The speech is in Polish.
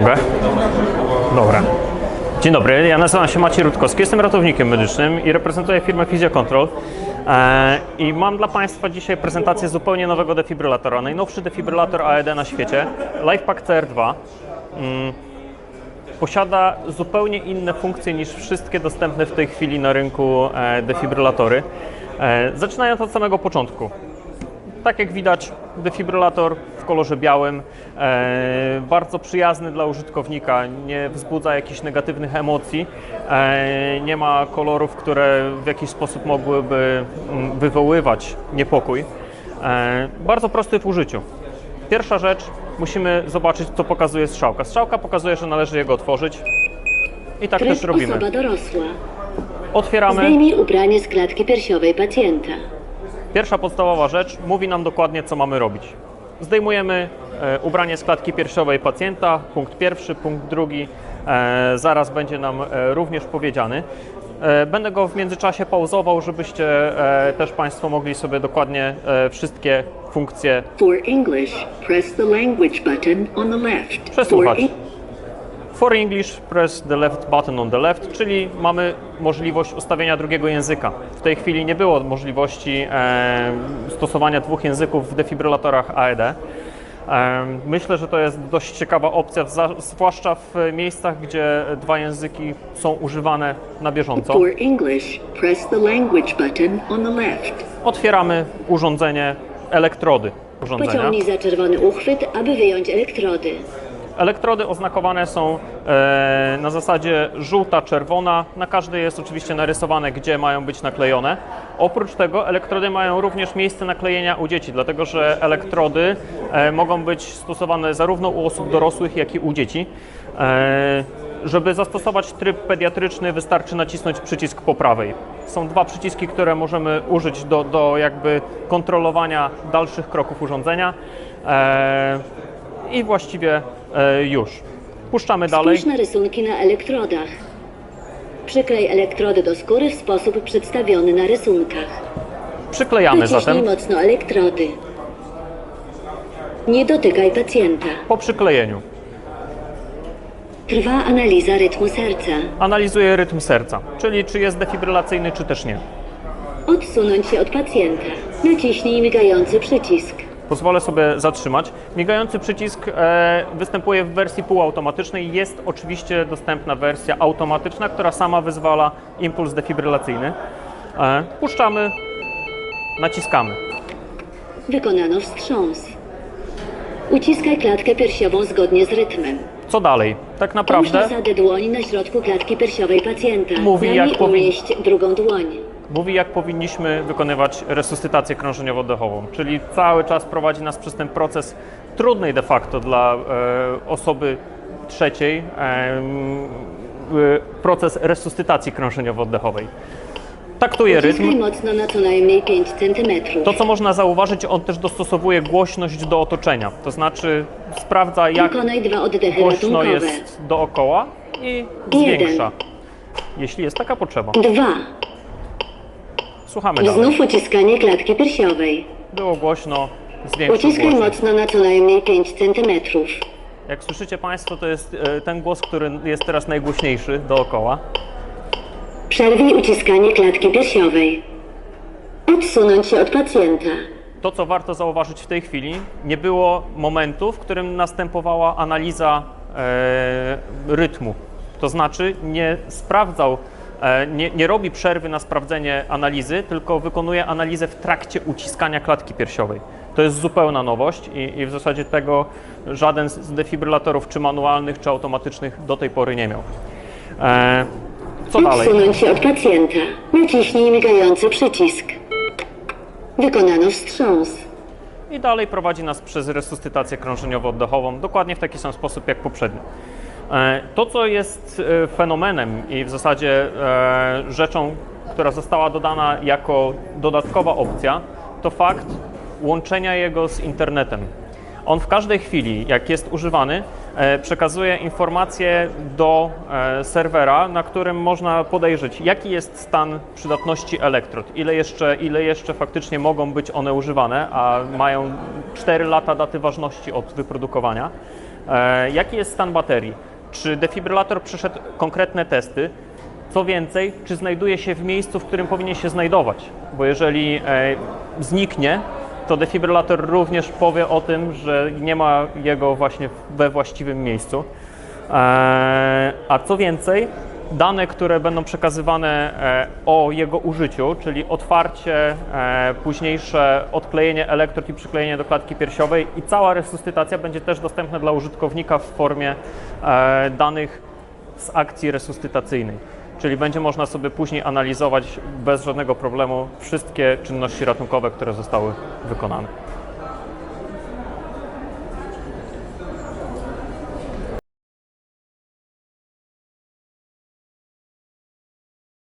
Mogę? Dobra. Dzień dobry, ja nazywam się Maciej Rutkowski, jestem ratownikiem medycznym i reprezentuję firmę Physiocontrol. E, I mam dla Państwa dzisiaj prezentację zupełnie nowego defibrylatora. Najnowszy defibrylator AED na świecie, LifePack CR2. Mm, Posiada zupełnie inne funkcje niż wszystkie dostępne w tej chwili na rynku e, defibrylatory. E, Zaczynając od samego początku. Tak jak widać, defibrylator w kolorze białym, e, bardzo przyjazny dla użytkownika, nie wzbudza jakichś negatywnych emocji, e, nie ma kolorów, które w jakiś sposób mogłyby mm, wywoływać niepokój. E, bardzo prosty w użyciu. Pierwsza rzecz, musimy zobaczyć, co pokazuje strzałka. Strzałka pokazuje, że należy jego otworzyć. I tak Tryb też robimy. osoba dorosła. Otwieramy. Zdejmij ubranie z klatki piersiowej pacjenta. Pierwsza podstawowa rzecz mówi nam dokładnie, co mamy robić. Zdejmujemy e, ubranie z klatki piersiowej pacjenta, punkt pierwszy, punkt drugi, e, zaraz będzie nam e, również powiedziany. Będę go w międzyczasie pauzował, żebyście też Państwo mogli sobie dokładnie wszystkie funkcje For English, press the language button on the left. Przesłuchać. For English, press the left button on the left, czyli mamy możliwość ustawienia drugiego języka. W tej chwili nie było możliwości e, stosowania dwóch języków w defibrylatorach AED. E, myślę, że to jest dość ciekawa opcja, za- zwłaszcza w miejscach, gdzie dwa języki są używane na bieżąco. For English, press the language button on the left. Otwieramy urządzenie, elektrody urządzenia. Pociągnij za czerwony uchwyt, aby wyjąć elektrody. Elektrody oznakowane są e, na zasadzie żółta, czerwona. Na każdej jest oczywiście narysowane, gdzie mają być naklejone. Oprócz tego elektrody mają również miejsce naklejenia u dzieci, dlatego że elektrody e, mogą być stosowane zarówno u osób dorosłych, jak i u dzieci. E, żeby zastosować tryb pediatryczny, wystarczy nacisnąć przycisk po prawej. Są dwa przyciski, które możemy użyć do, do jakby kontrolowania dalszych kroków urządzenia. I właściwie e, już. Puszczamy dalej. Spójrz na rysunki na elektrodach. Przyklej elektrody do skóry w sposób przedstawiony na rysunkach. Przyklejamy Naciśnij zatem. mocno elektrody. Nie dotykaj pacjenta. Po przyklejeniu Trwa analiza rytmu serca. analizuję rytm serca, czyli czy jest defibrylacyjny, czy też nie. Odsunąć się od pacjenta. Naciśnij migający przycisk. Pozwolę sobie zatrzymać. Migający przycisk e, występuje w wersji półautomatycznej. Jest oczywiście dostępna wersja automatyczna, która sama wyzwala impuls defibrylacyjny. E, puszczamy, naciskamy. Wykonano wstrząs. Uciskaj klatkę piersiową zgodnie z rytmem. Co dalej? Tak Połóż naprawdę nasadę dłoni na środku klatki piersiowej pacjenta. Mówi, jak niej powin- umieść drugą dłoń. Mówi, jak powinniśmy wykonywać resuscytację krążeniowo-oddechową, czyli cały czas prowadzi nas przez ten proces trudnej de facto dla e, osoby trzeciej, e, e, proces resuscytacji krążeniowo-oddechowej. Taktuje rytm. mocno na co najmniej 5 cm. To, co można zauważyć, on też dostosowuje głośność do otoczenia, to znaczy sprawdza, jak Wykonaj dwa oddechy głośno ratunkowe. jest dookoła i Jeden. zwiększa, jeśli jest taka potrzeba. Dwa. Słuchamy dalej. znów uciskanie klatki piersiowej. Było głośno, zwiększył Uciskaj głośność. mocno na co najmniej 5 cm. Jak słyszycie Państwo, to jest e, ten głos, który jest teraz najgłośniejszy dookoła. Przerwij uciskanie klatki piersiowej. Odsunąć się od pacjenta. To, co warto zauważyć w tej chwili, nie było momentu, w którym następowała analiza e, rytmu. To znaczy nie sprawdzał, nie, nie robi przerwy na sprawdzenie analizy, tylko wykonuje analizę w trakcie uciskania klatki piersiowej. To jest zupełna nowość i, i w zasadzie tego żaden z defibrylatorów, czy manualnych, czy automatycznych do tej pory nie miał. E, co dalej? Odsunąć się od pacjenta. Naciśnij migający przycisk. Wykonano wstrząs. i dalej prowadzi nas przez resuscytację krążeniowo-oddechową, dokładnie w taki sam sposób jak poprzednio. E, To, co jest e, fenomenem i w zasadzie e, rzeczą, która została dodana jako dodatkowa opcja, to fakt łączenia jego z internetem. On w każdej chwili, jak jest używany, przekazuje informacje do serwera, na którym można podejrzeć, jaki jest stan przydatności elektrod, ile jeszcze, ile jeszcze faktycznie mogą być one używane, a mają 4 lata daty ważności od wyprodukowania. Jaki jest stan baterii? Czy defibrylator przeszedł konkretne testy? Co więcej, czy znajduje się w miejscu, w którym powinien się znajdować? Bo jeżeli e, zniknie, to defibrylator również powie o tym, że nie ma jego właśnie we właściwym miejscu. E, A co więcej, dane, które będą przekazywane e, o jego użyciu, czyli otwarcie, e, późniejsze odklejenie elektrod i przyklejenie do klatki piersiowej i cała resuscytacja będzie też dostępna dla użytkownika w formie e, danych z akcji resuscytacyjnej. Czyli będzie można sobie później analizować bez żadnego problemu wszystkie czynności ratunkowe, które zostały wykonane.